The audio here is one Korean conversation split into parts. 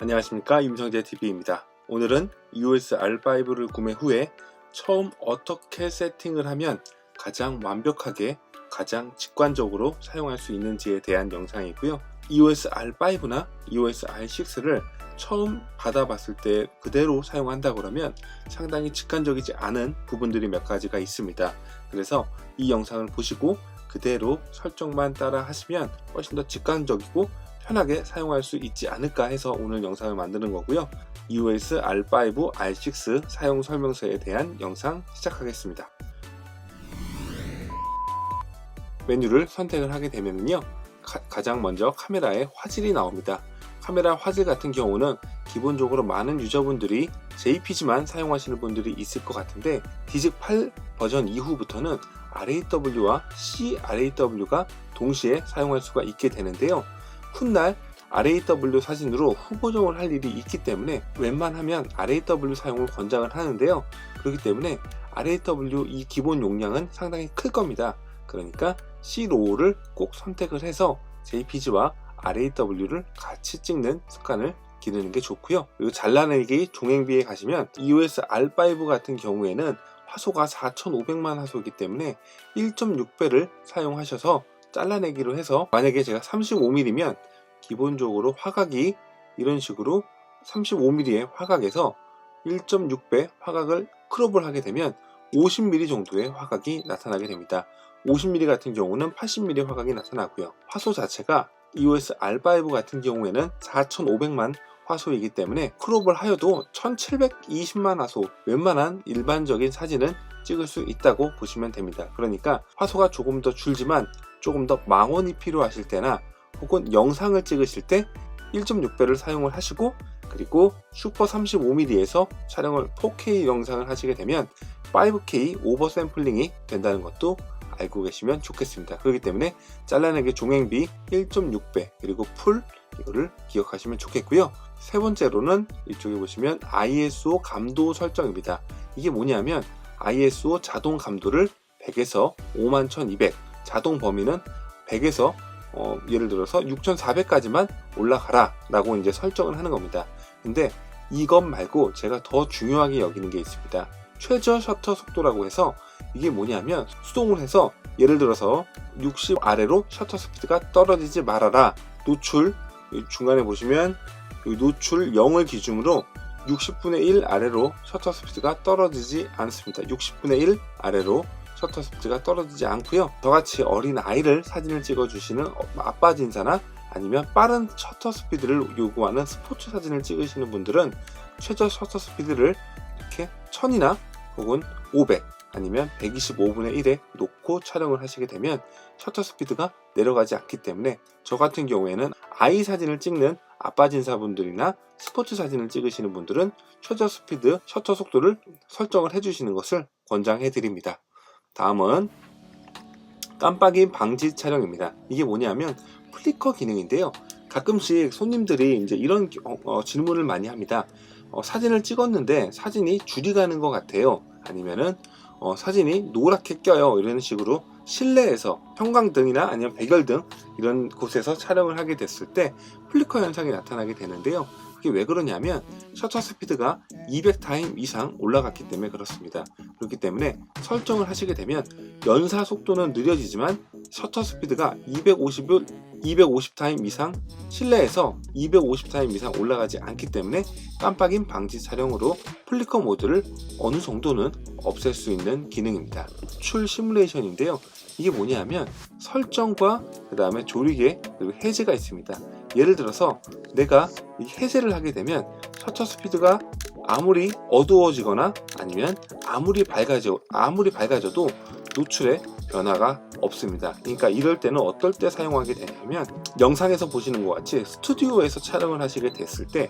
안녕하십니까 임성재TV입니다. 오늘은 EOS R5를 구매 후에 처음 어떻게 세팅을 하면 가장 완벽하게 가장 직관적으로 사용할 수 있는지에 대한 영상이고요. EOS R5나 EOS R6를 처음 받아봤을 때 그대로 사용한다 그러면 상당히 직관적이지 않은 부분들이 몇 가지가 있습니다. 그래서 이 영상을 보시고 그대로 설정만 따라 하시면 훨씬 더 직관적이고 편하게 사용할 수 있지 않을까 해서 오늘 영상을 만드는 거고요. EOS R5, R6 사용 설명서에 대한 영상 시작하겠습니다. 메뉴를 선택을 하게 되면요. 가, 장 먼저 카메라의 화질이 나옵니다. 카메라 화질 같은 경우는 기본적으로 많은 유저분들이 JPG만 사용하시는 분들이 있을 것 같은데 디직 8 버전 이후부터는 RAW와 CRAW가 동시에 사용할 수가 있게 되는데요. 훗날 RAW 사진으로 후보정을 할 일이 있기 때문에 웬만하면 RAW 사용을 권장을 하는데요. 그렇기 때문에 RAW 이 기본 용량은 상당히 클 겁니다. 그러니까 C로우를 꼭 선택을 해서 JPG와 RAW를 같이 찍는 습관을 기르는 게 좋고요. 그리고 잘라내기 종횡비에 가시면 EOS R5 같은 경우에는 화소가 4500만 화소이기 때문에 1.6배를 사용하셔서 잘라내기로 해서 만약에 제가 35mm면 기본적으로 화각이 이런 식으로 35mm의 화각에서 1.6배 화각을 크롭을 하게 되면 50mm 정도의 화각이 나타나게 됩니다. 50mm 같은 경우는 80mm 화각이 나타나고요. 화소 자체가 EOS R5 같은 경우에는 4500만 화소이기 때문에 크롭을 하여도 1720만 화소 웬만한 일반적인 사진은 찍을 수 있다고 보시면 됩니다. 그러니까 화소가 조금 더 줄지만 조금 더 망원이 필요하실 때나 혹은 영상을 찍으실 때 1.6배를 사용을 하시고 그리고 슈퍼 35mm에서 촬영을 4K 영상을 하시게 되면 5K 오버 샘플링이 된다는 것도 알고 계시면 좋겠습니다. 그렇기 때문에 잘라내기 종횡비 1.6배 그리고 풀 이거를 기억하시면 좋겠고요. 세 번째로는 이쪽에 보시면 ISO 감도 설정입니다. 이게 뭐냐면 ISO 자동 감도를 100에서 51,200 자동 범위는 100에서 어, 예를 들어서 6400까지만 올라가라 라고 이제 설정을 하는 겁니다. 근데 이것 말고 제가 더 중요하게 여기는 게 있습니다. 최저 셔터 속도라고 해서 이게 뭐냐면 수동을 해서 예를 들어서 60 아래로 셔터 스피드가 떨어지지 말아라 노출 중간에 보시면 노출 0을 기준으로 60분의 1 아래로 셔터 스피드가 떨어지지 않습니다. 60분의 1 아래로 셔터 스피드가 떨어지지 않고요. 저같이 어린 아이를 사진을 찍어주시는 아빠 진사나 아니면 빠른 셔터 스피드를 요구하는 스포츠 사진을 찍으시는 분들은 최저 셔터 스피드를 이렇게 1000이나 혹은 500 아니면 125분의 1에 놓고 촬영을 하시게 되면 셔터 스피드가 내려가지 않기 때문에 저 같은 경우에는 아이 사진을 찍는 아빠 진사분들이나 스포츠 사진을 찍으시는 분들은 최저 스피드, 셔터 속도를 설정을 해주시는 것을 권장해 드립니다. 다음은 깜빡이 방지 촬영입니다. 이게 뭐냐면 플리커 기능인데요. 가끔씩 손님들이 이제 이런 어, 어, 질문을 많이 합니다. 어, 사진을 찍었는데 사진이 줄이 가는 것 같아요. 아니면은 어, 사진이 노랗게 껴요. 이런 식으로 실내에서 형광등이나 아니면 백열등 이런 곳에서 촬영을 하게 됐을 때 플리커 현상이 나타나게 되는데요. 그게 왜 그러냐면 셔터 스피드가 200타임 이상 올라갔기 때문에 그렇습니다. 그렇기 때문에 설정을 하시게 되면 연사 속도는 느려지지만 셔터 스피드가 250, 250타임 이상 실내에서 250타임 이상 올라가지 않기 때문에 깜빡임 방지 촬영으로 플리커 모드를 어느 정도는 없앨 수 있는 기능입니다. 출 시뮬레이션인데요. 이게 뭐냐면 설정과 그 다음에 조리개 그리고 해제가 있습니다. 예를 들어서 내가 해제를 하게 되면 셔터 스피드가 아무리 어두워지거나 아니면 아무리 밝아져 아무리 밝아져도 노출에 변화가 없습니다. 그러니까 이럴 때는 어떨 때 사용하게 되냐면 영상에서 보시는 것 같이 스튜디오에서 촬영을 하시게 됐을 때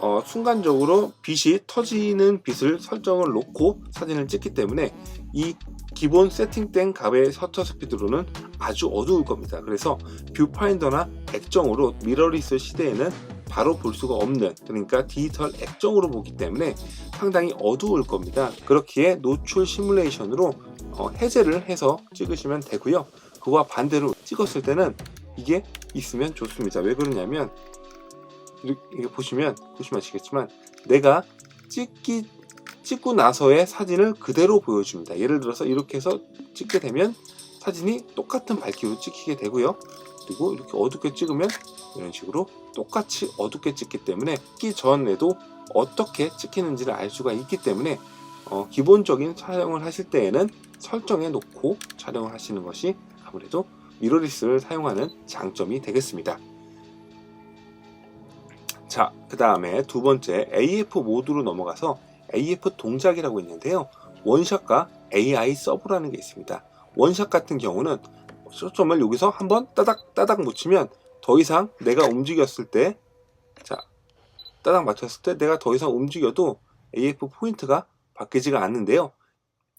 어, 순간적으로 빛이 터지는 빛을 설정을 놓고 사진을 찍기 때문에 이 기본 세팅된 값의 셔터 스피드로는 아주 어두울 겁니다. 그래서 뷰파인더나 액정으로 미러리스 시대에는 바로 볼 수가 없는 그러니까 디지털 액정으로 보기 때문에 상당히 어두울 겁니다. 그렇기에 노출 시뮬레이션으로 어, 해제를 해서 찍으시면 되고요. 그와 반대로 찍었을 때는 이게 있으면 좋습니다. 왜 그러냐면 이렇게 보시면 보시면 아시겠지만 내가 찍기 찍고 나서의 사진을 그대로 보여줍니다. 예를 들어서 이렇게 해서 찍게 되면 사진이 똑같은 밝기로 찍히게 되고요. 그리고 이렇게 어둡게 찍으면 이런 식으로 똑같이 어둡게 찍기 때문에 찍기 전에도 어떻게 찍히는지를 알 수가 있기 때문에 어, 기본적인 촬영을 하실 때에는 설정해 놓고 촬영을 하시는 것이 아무래도 미러리스를 사용하는 장점이 되겠습니다. 자, 그 다음에 두 번째 AF 모드로 넘어가서 AF 동작이라고 있는데요. 원샷과 AI 서브라는 게 있습니다. 원샷 같은 경우는 초점을 여기서 한번 따닥 따닥 묻히면 더 이상 내가 움직였을 때, 자, 따닥 맞췄을 때 내가 더 이상 움직여도 AF 포인트가 바뀌지가 않는데요.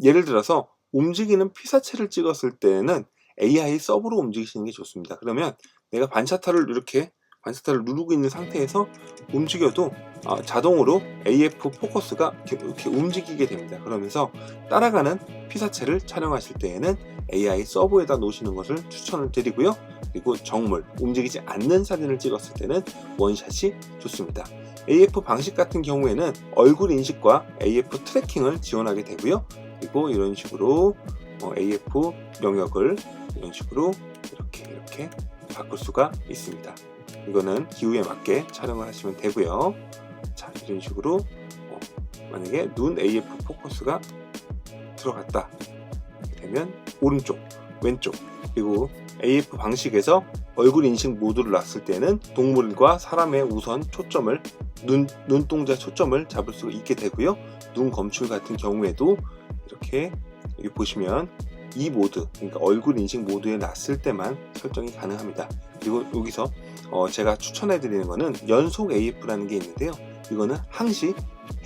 예를 들어서 움직이는 피사체를 찍었을 때는 AI 서브로 움직이시는 게 좋습니다. 그러면 내가 반샤타를 이렇게 반샤타를 누르고 있는 상태에서 움직여도 어, 자동으로 AF 포커스가 이렇게 움직이게 됩니다. 그러면서 따라가는 피사체를 촬영하실 때에는 AI 서브에다 놓으시는 것을 추천을 드리고요. 그리고 정물, 움직이지 않는 사진을 찍었을 때는 원샷이 좋습니다. AF 방식 같은 경우에는 얼굴 인식과 AF 트래킹을 지원하게 되고요. 그리고 이런 식으로 어, AF 영역을 이런 식으로 이렇게 이렇게 바꿀 수가 있습니다. 이거는 기후에 맞게 촬영을 하시면 되고요. 자, 이런 식으로 어, 만약에 눈 AF 포커스가 들어갔다 되면 오른쪽, 왼쪽 그리고 AF 방식에서 얼굴 인식 모드를 놨을 때는 동물과 사람의 우선 초점을 눈, 눈동자 초점을 잡을 수 있게 되고요. 눈 검출 같은 경우에도 이렇게 여기 보시면 이 모드, 그러니까 얼굴 인식 모드에 놨을 때만 설정이 가능합니다. 그리고 여기서 어 제가 추천해 드리는 거는 연속 AF라는 게 있는데요. 이거는 항시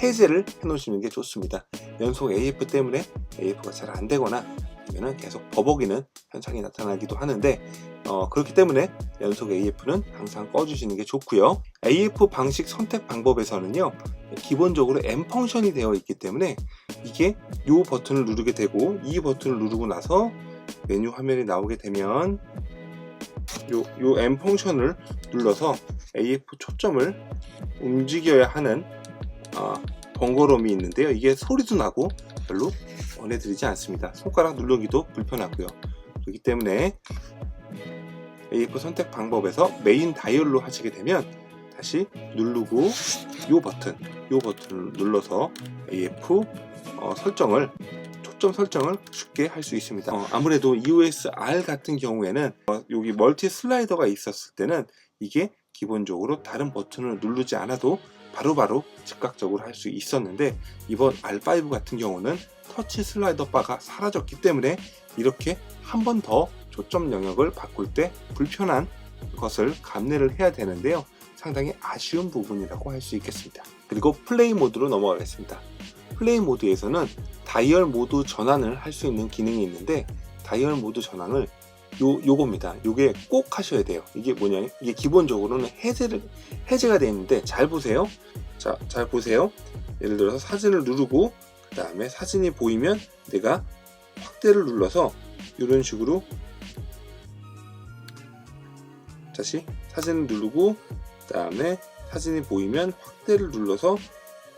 해제를 해 놓으시는 게 좋습니다. 연속 AF 때문에 AF가 잘 안 되거나 아니면 계속 버벅이는 현상이 나타나기도 하는데 어, 그렇기 때문에 연속 AF는 항상 꺼주시는 게 좋고요. AF 방식 선택 방법에서는요. 기본적으로 M 펑션이 되어 있기 때문에 이게 이 버튼을 누르게 되고 이 버튼을 누르고 나서 메뉴 화면이 나오게 되면 요, 요 M 펑션을 눌러서 AF 초점을 움직여야 하는 아, 번거로움이 있는데요. 이게 소리도 나고 별로 원해드리지 않습니다. 손가락 누르기도 불편하고요. 그렇기 때문에 AF 선택 방법에서 메인 다이얼로 하시게 되면 다시 누르고 이 버튼, 이 버튼을 눌러서 AF 어, 설정을 초점 설정을 쉽게 할 수 있습니다. 어, 아무래도 EOS R 같은 경우에는 어, 여기 멀티 슬라이더가 있었을 때는 이게 기본적으로 다른 버튼을 누르지 않아도 바로바로 즉각적으로 할 수 있었는데 이번 R5 같은 경우는 터치 슬라이더 바가 사라졌기 때문에 이렇게 한 번더 초점 영역을 바꿀 때 불편한 것을 감내를 해야 되는데요. 상당히 아쉬운 부분이라고 할 수 있겠습니다. 그리고 플레이 모드로 넘어가겠습니다. 플레이 모드에서는 다이얼 모드 전환을 할 수 있는 기능이 있는데 다이얼 모드 전환을 요 요겁니다. 요게 꼭 하셔야 돼요. 이게 뭐냐면 이게 기본적으로는 해제를 해제가 되어 있는데 잘 보세요. 자, 잘 보세요. 예를 들어서 사진을 누르고 그 다음에 사진이 보이면 내가 확대를 눌러서 이런 식으로 다시 사진을 누르고 그 다음에 사진이 보이면 확대를 눌러서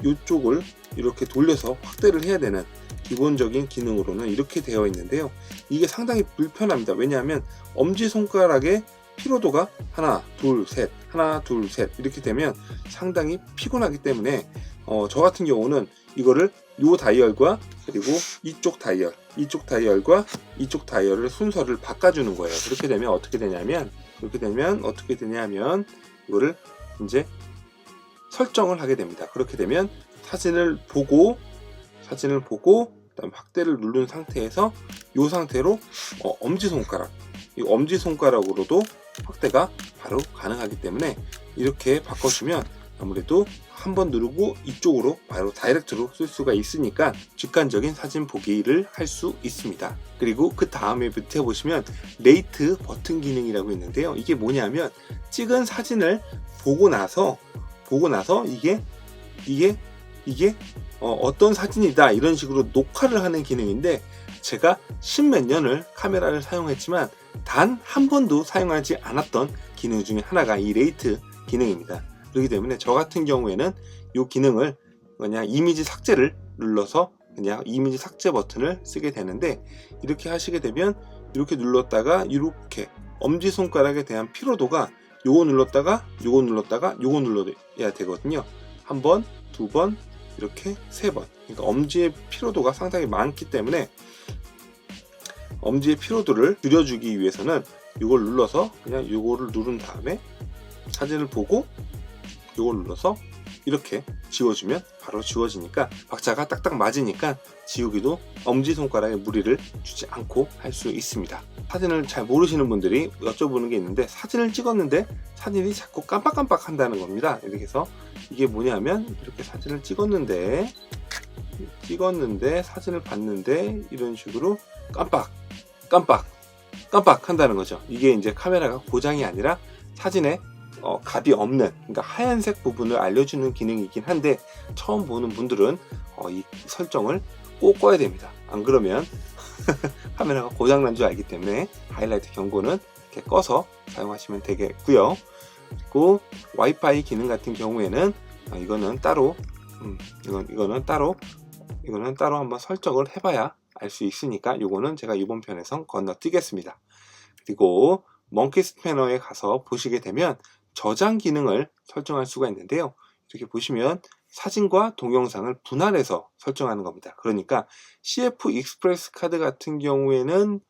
이쪽을 이렇게 돌려서 확대를 해야 되는 기본적인 기능으로는 이렇게 되어 있는데요. 이게 상당히 불편합니다. 왜냐하면 엄지손가락의 피로도가 하나, 둘, 셋, 하나, 둘, 셋 이렇게 되면 상당히 피곤하기 때문에 어, 저 같은 경우는 이거를 요 다이얼과 그리고 이쪽 다이얼, 이쪽 다이얼과 이쪽 다이얼을 순서를 바꿔주는 거예요. 그렇게 되면 어떻게 되냐면 그렇게 되면 어떻게 되냐면 이거를 이제 설정을 하게 됩니다. 그렇게 되면 사진을 보고 사진을 보고 그다음 확대를 누른 상태에서 이 상태로 어, 엄지 손가락 이 엄지 손가락으로도 확대가 바로 가능하기 때문에 이렇게 바꿔주면 아무래도 한 번 누르고 이쪽으로 바로 다이렉트로 쓸 수가 있으니까 직관적인 사진 보기를 할 수 있습니다. 그리고 그 다음에 밑에 보시면 레이트 버튼 기능이라고 있는데요. 이게 뭐냐면 찍은 사진을 보고 나서 보고 나서 이게 이게 이게 어, 떤 사진이다 이런 식으로 녹화를 하는 기능인데 제가 십몇 년을 카메라를 사용했지만 단 한 번도 사용하지 않았던 기능 중에 하나가 이 레이트 기능입니다. 그렇기 때문에 저 같은 경우에는 이 기능을 그냥 이미지 삭제를 눌러서 그냥 이미지 삭제 버튼을 쓰게 되는데 이렇게 하시게 되면 이렇게 눌렀다가 이렇게 엄지손가락에 대한 피로도가 요거 눌렀다가 요거 눌렀다가 요거 눌러야 되거든요. 한 번, 두 번, 이렇게 세 번. 그러니까 엄지의 피로도가 상당히 많기 때문에 엄지의 피로도를 줄여주기 위해서는 이걸 눌러서 그냥 요거를 누른 다음에 사진을 보고 요걸 눌러서 이렇게 지워주면 바로 지워지니까 박자가 딱딱 맞으니까 지우기도 엄지손가락에 무리를 주지 않고 할 수 있습니다. 사진을 잘 모르시는 분들이 여쭤보는 게 있는데 사진을 찍었는데 사진이 자꾸 깜빡깜빡 한다는 겁니다. 이렇게 해서 이게 뭐냐면 이렇게 사진을 찍었는데 찍었는데 사진을 봤는데 이런 식으로 깜빡 깜빡 깜빡 한다는 거죠. 이게 이제 카메라가 고장이 아니라 사진에 어, 값이 없는 그러니까 하얀색 부분을 알려주는 기능이긴 한데 처음 보는 분들은 어, 이 설정을 꼭 꺼야 됩니다. 안 그러면 카메라가 고장난 줄 알기 때문에 하이라이트 경고는 이렇게 꺼서 사용하시면 되겠고요. 그리고 와이파이 기능 같은 경우에는 어, 이거는 따로 음, 이건 이거는 따로 이거는 따로 한번 설정을 해봐야 알 수 있으니까 이거는 제가 이번 편에선 건너뛰겠습니다. 그리고 멍키 스패너에 가서 보시게 되면 저장 기능을 설정할 수가 있는데요. 이렇게 보시면 사진과 동영상을 분할해서 설정하는 겁니다. 그러니까 CF 익스프레스 카드 같은 경우에는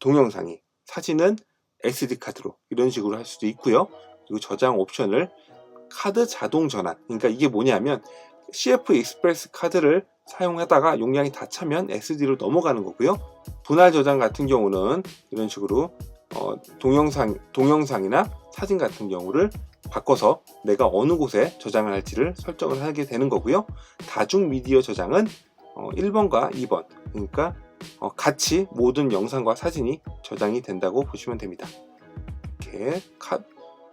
동영상이, 사진은 SD 카드로 이런 식으로 할 수도 있고요. 그리고 저장 옵션을 카드 자동 전환. 그러니까 이게 뭐냐면 CF 익스프레스 카드를 사용하다가 용량이 다 차면 SD로 넘어가는 거고요. 분할 저장 같은 경우는 이런 식으로 어, 동영상, 동영상이나 사진 같은 경우를 바꿔서 내가 어느 곳에 저장을 할지를 설정을 하게 되는 거고요. 다중 미디어 저장은 어, 1번과 2번, 그러니까 어, 같이 모든 영상과 사진이 저장이 된다고 보시면 됩니다. 이렇게 카,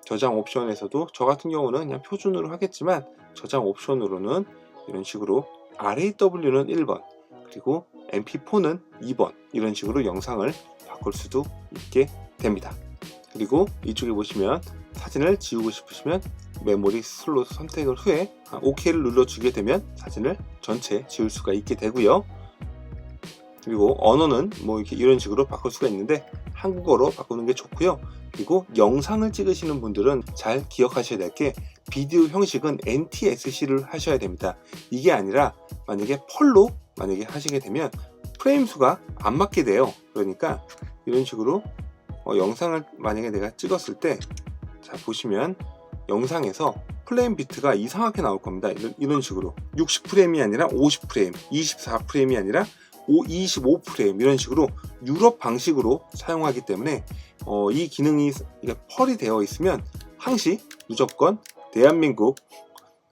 저장 옵션에서도 저 같은 경우는 그냥 표준으로 하겠지만 저장 옵션으로는 이런 식으로 RAW는 1번, 그리고 MP4는 2번 이런 식으로 영상을 바꿀 수도 있게 됩니다. 그리고 이쪽에 보시면 사진을 지우고 싶으시면 메모리 슬롯 선택을 후에 OK를 눌러주게 되면 사진을 전체 지울 수가 있게 되고요. 그리고 언어는 뭐 이렇게 이런 식으로 바꿀 수가 있는데 한국어로 바꾸는 게 좋고요. 그리고 영상을 찍으시는 분들은 잘 기억하셔야 될 게 비디오 형식은 NTSC를 하셔야 됩니다. 이게 아니라 만약에 펄로 만약에 하시게 되면 프레임 수가 안 맞게 돼요. 그러니까 이런 식으로 어, 영상을 만약에 내가 찍었을 때, 자, 보시면 영상에서 플레임 비트가 이상하게 나올 겁니다. 이런, 이런 식으로. 60프레임이 아니라 50프레임, 24프레임이 아니라 25프레임, 이런 식으로 유럽 방식으로 사용하기 때문에 어, 이 기능이 펄이 되어 있으면 항시 무조건 대한민국,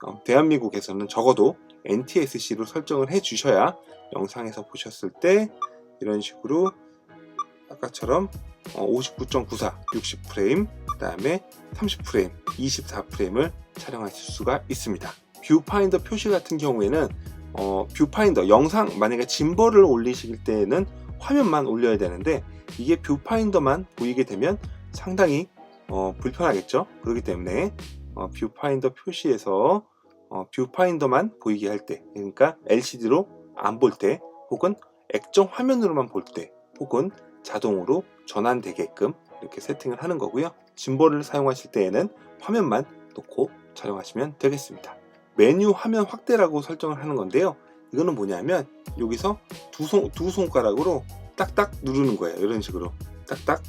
어, 대한민국에서는 적어도 NTSC로 설정을 해 주셔야 영상에서 보셨을 때 이런 식으로 아까처럼 59.94 60프레임 그 다음에 30프레임 24프레임을 촬영하실 수가 있습니다. 뷰파인더 표시 같은 경우에는 어, 뷰파인더 영상 만약에 짐벌을 올리실 때에는 화면만 올려야 되는데 이게 뷰파인더만 보이게 되면 상당히 어, 불편하겠죠 그렇기 때문에 어, 뷰파인더 표시에서 어, 뷰파인더만 보이게 할 때 그러니까 LCD로 안 볼 때 혹은 액정 화면으로만 볼 때 혹은 자동으로 전환되게끔 이렇게 세팅을 하는 거고요. 짐벌을 사용하실 때에는 화면만 놓고 촬영하시면 되겠습니다. 메뉴 화면 확대라고 설정을 하는 건데요. 이거는 뭐냐면 여기서 두, 손, 두 손가락으로 딱딱 누르는 거예요. 이런 식으로 딱딱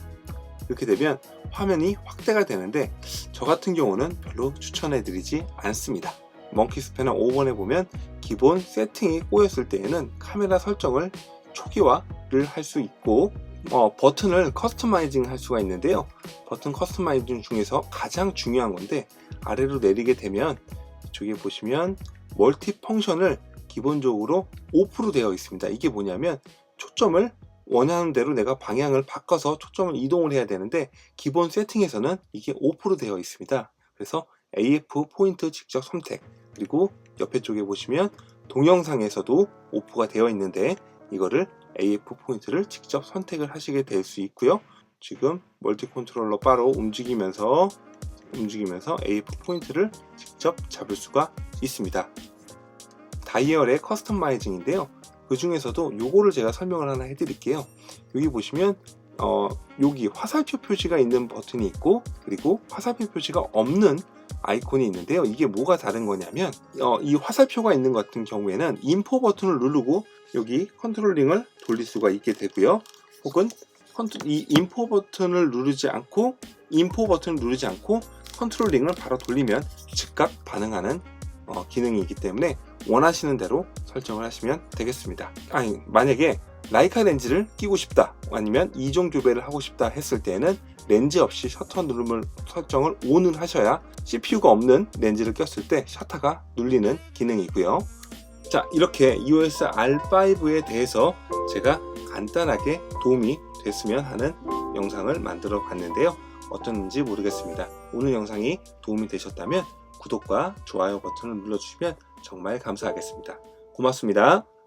이렇게 되면 화면이 확대가 되는데 저 같은 경우는 별로 추천해 드리지 않습니다. 멍키 스패너 5번에 보면 기본 세팅이 꼬였을 때에는 카메라 설정을 초기화를 할 수 있고 어, 버튼을 커스터마이징 할 수가 있는데요. 버튼 커스터마이징 중에서 가장 중요한 건데 아래로 내리게 되면 이쪽에 보시면 멀티 펑션을 기본적으로 오프로 되어 있습니다. 이게 뭐냐면 초점을 원하는 대로 내가 방향을 바꿔서 초점을 이동을 해야 되는데 기본 세팅에서는 이게 오프로 되어 있습니다. 그래서 AF 포인트 직접 선택 그리고 옆에 쪽에 보시면 동영상에서도 오프가 되어 있는데 이거를 AF 포인트를 직접 선택을 하시게 될 수 있고요. 지금 멀티 컨트롤러 바로 움직이면서 움직이면서 AF 포인트를 직접 잡을 수가 있습니다. 다이얼의 커스터마이징인데요. 그 중에서도 요거를 제가 설명을 하나 해드릴게요. 여기 보시면 어, 여기 화살표 표시가 있는 버튼이 있고 그리고 화살표 표시가 없는 아이콘이 있는데요. 이게 뭐가 다른 거냐면 어, 이 화살표가 있는 것 같은 경우에는 인포 버튼을 누르고 여기 컨트롤링을 돌릴 수가 있게 되고요. 혹은 컨트- 이 인포 버튼을 누르지 않고 인포 버튼을 누르지 않고 컨트롤링을 바로 돌리면 즉각 반응하는 어, 기능이기 때문에 원하시는 대로 설정을 하시면 되겠습니다. 아니 만약에 라이카 렌즈를 끼고 싶다 아니면 이종 교배를 하고 싶다 했을 때는 렌즈 없이 셔터 누름을 설정을 ON을 하셔야 CPU가 없는 렌즈를 꼈을 때 셔터가 눌리는 기능이고요. 자 이렇게 EOS R5에 대해서 제가 간단하게 도움이 됐으면 하는 영상을 만들어 봤는데요. 어땠는지 모르겠습니다. 오늘 영상이 도움이 되셨다면 구독과 좋아요 버튼을 눌러주시면 정말 감사하겠습니다. 고맙습니다.